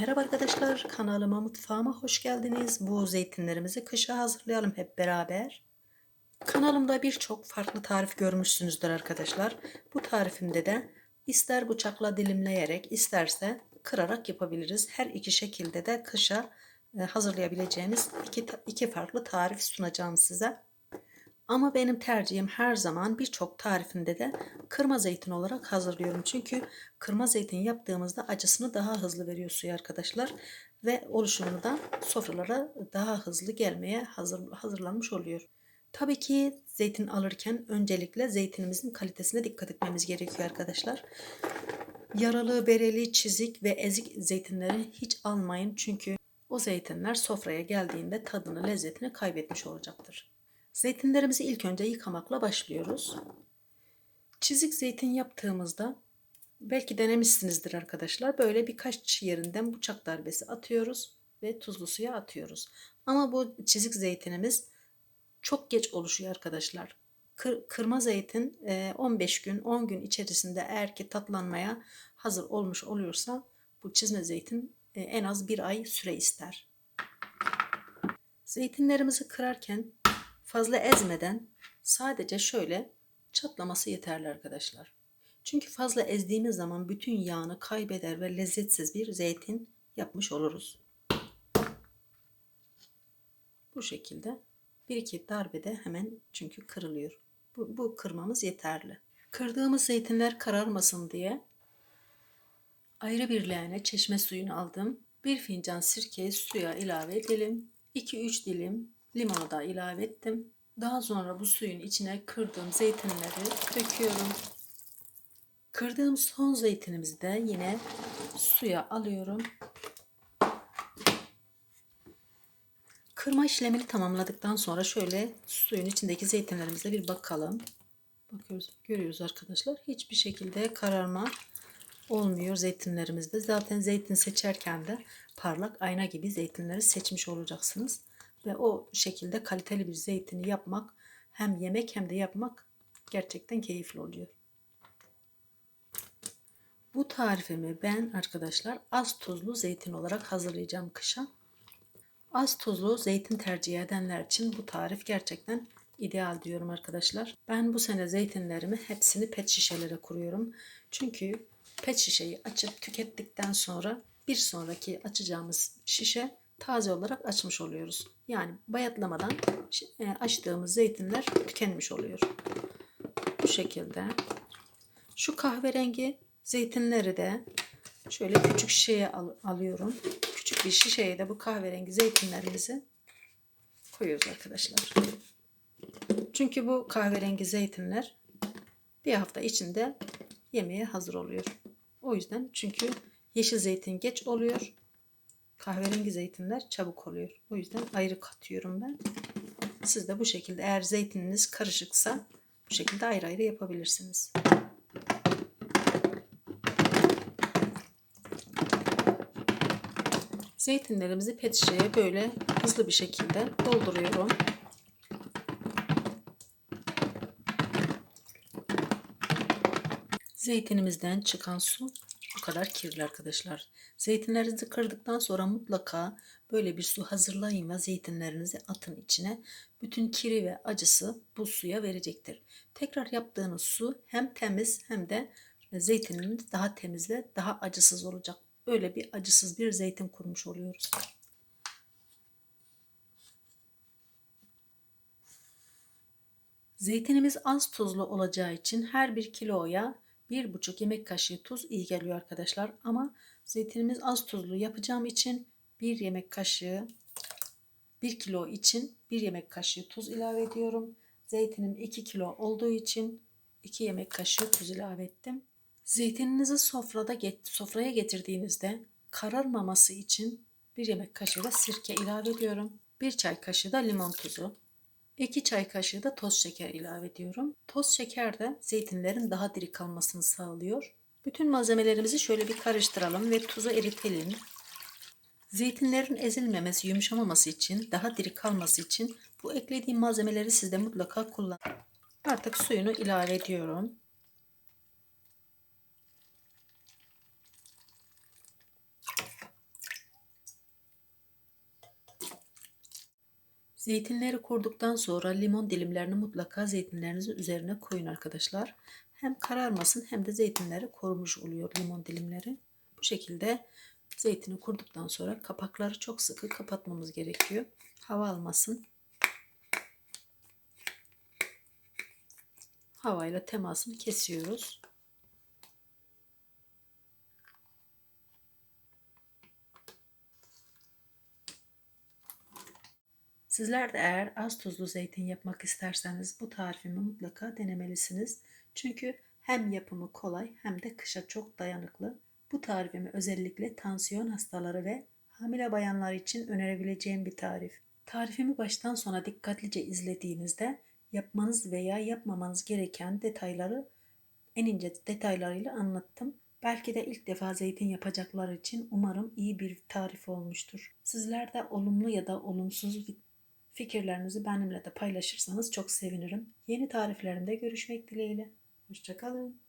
Merhaba arkadaşlar, kanalıma mutfağıma hoş geldiniz. Bu zeytinlerimizi kışa hazırlayalım hep beraber. Kanalımda birçok farklı tarif görmüşsünüzdür arkadaşlar. Bu tarifimde de ister bıçakla dilimleyerek isterse kırarak yapabiliriz. Her iki şekilde de kışa e, hazırlayabileceğimiz iki, iki farklı tarif sunacağım size. Ama benim tercihim her zaman birçok tarifinde de kırma zeytin olarak hazırlıyorum. Çünkü kırma zeytin yaptığımızda acısını daha hızlı veriyor suya arkadaşlar. Ve oluşumunu da sofralara daha hızlı gelmeye hazır, hazırlanmış oluyor. Tabii ki zeytin alırken öncelikle zeytinimizin kalitesine dikkat etmemiz gerekiyor arkadaşlar. Yaralı, bereli, çizik ve ezik zeytinleri hiç almayın. Çünkü o zeytinler sofraya geldiğinde tadını, lezzetini kaybetmiş olacaktır. Zeytinlerimizi ilk önce yıkamakla başlıyoruz. Çizik zeytin yaptığımızda belki denemişsinizdir arkadaşlar. Böyle birkaç yerinden bıçak darbesi atıyoruz ve tuzlu suya atıyoruz. Ama bu çizik zeytinimiz çok geç oluşuyor arkadaşlar. Kır, kırma zeytin 15 gün 10 gün içerisinde eğer ki tatlanmaya hazır olmuş oluyorsa bu çizme zeytin en az bir ay süre ister. Zeytinlerimizi kırarken fazla ezmeden sadece şöyle çatlaması yeterli arkadaşlar. Çünkü fazla ezdiğimiz zaman bütün yağını kaybeder ve lezzetsiz bir zeytin yapmış oluruz. Bu şekilde bir iki darbede hemen çünkü kırılıyor. Bu, bu kırmamız yeterli. Kırdığımız zeytinler kararmasın diye ayrı bir leğene çeşme suyunu aldım. Bir fincan sirkeyi suya ilave edelim. 2-3 dilim limonu da ilave ettim. Daha sonra bu suyun içine kırdığım zeytinleri döküyorum. Kırdığım son zeytinimizi de yine suya alıyorum. Kırma işlemini tamamladıktan sonra şöyle suyun içindeki zeytinlerimize bir bakalım. Bakıyoruz, görüyoruz arkadaşlar. Hiçbir şekilde kararma olmuyor zeytinlerimizde. Zaten zeytin seçerken de parlak ayna gibi zeytinleri seçmiş olacaksınız. Ve o şekilde kaliteli bir zeytini yapmak hem yemek hem de yapmak gerçekten keyifli oluyor. Bu tarifimi ben arkadaşlar az tuzlu zeytin olarak hazırlayacağım kışa. Az tuzlu zeytin tercih edenler için bu tarif gerçekten ideal diyorum arkadaşlar. Ben bu sene zeytinlerimi hepsini pet şişelere kuruyorum. Çünkü pet şişeyi açıp tükettikten sonra bir sonraki açacağımız şişe taze olarak açmış oluyoruz. Yani bayatlamadan e, açtığımız zeytinler tükenmiş oluyor. Bu şekilde. Şu kahverengi zeytinleri de şöyle küçük şişeye al alıyorum. Küçük bir şişeye de bu kahverengi zeytinlerimizi koyuyoruz arkadaşlar. Çünkü bu kahverengi zeytinler bir hafta içinde yemeğe hazır oluyor. O yüzden çünkü yeşil zeytin geç oluyor. Kahverengi zeytinler çabuk oluyor. O yüzden ayrı katıyorum ben. Siz de bu şekilde eğer zeytininiz karışıksa bu şekilde ayrı ayrı yapabilirsiniz. Zeytinlerimizi pet şişeye böyle hızlı bir şekilde dolduruyorum. Zeytinimizden çıkan su bu kadar kirli arkadaşlar. Zeytinlerinizi kırdıktan sonra mutlaka böyle bir su hazırlayın ve zeytinlerinizi atın içine. Bütün kiri ve acısı bu suya verecektir. Tekrar yaptığınız su hem temiz hem de zeytininiz daha temiz ve daha acısız olacak. Öyle bir acısız bir zeytin kurmuş oluyoruz. Zeytinimiz az tuzlu olacağı için her bir kiloya bir buçuk yemek kaşığı tuz iyi geliyor arkadaşlar. Ama zeytinimiz az tuzlu yapacağım için bir yemek kaşığı bir kilo için bir yemek kaşığı tuz ilave ediyorum. Zeytinim 2 kilo olduğu için 2 yemek kaşığı tuz ilave ettim. Zeytininizi sofrada sofraya getirdiğinizde kararmaması için bir yemek kaşığı da sirke ilave ediyorum. Bir çay kaşığı da limon tuzu. 2 çay kaşığı da toz şeker ilave ediyorum. Toz şeker de zeytinlerin daha diri kalmasını sağlıyor. Bütün malzemelerimizi şöyle bir karıştıralım ve tuzu eritelim. Zeytinlerin ezilmemesi, yumuşamaması için, daha diri kalması için bu eklediğim malzemeleri siz de mutlaka kullanın. Artık suyunu ilave ediyorum. Zeytinleri kurduktan sonra limon dilimlerini mutlaka zeytinlerinizin üzerine koyun arkadaşlar. Hem kararmasın hem de zeytinleri korumuş oluyor limon dilimleri. Bu şekilde zeytini kurduktan sonra kapakları çok sıkı kapatmamız gerekiyor. Hava almasın. Havayla temasını kesiyoruz. Sizler de eğer az tuzlu zeytin yapmak isterseniz bu tarifimi mutlaka denemelisiniz. Çünkü hem yapımı kolay hem de kışa çok dayanıklı. Bu tarifimi özellikle tansiyon hastaları ve hamile bayanlar için önerebileceğim bir tarif. Tarifimi baştan sona dikkatlice izlediğinizde yapmanız veya yapmamanız gereken detayları en ince detaylarıyla anlattım. Belki de ilk defa zeytin yapacaklar için umarım iyi bir tarif olmuştur. Sizler de olumlu ya da olumsuz fikirlerinizi benimle de paylaşırsanız çok sevinirim. Yeni tariflerimde görüşmek dileğiyle. Hoşçakalın.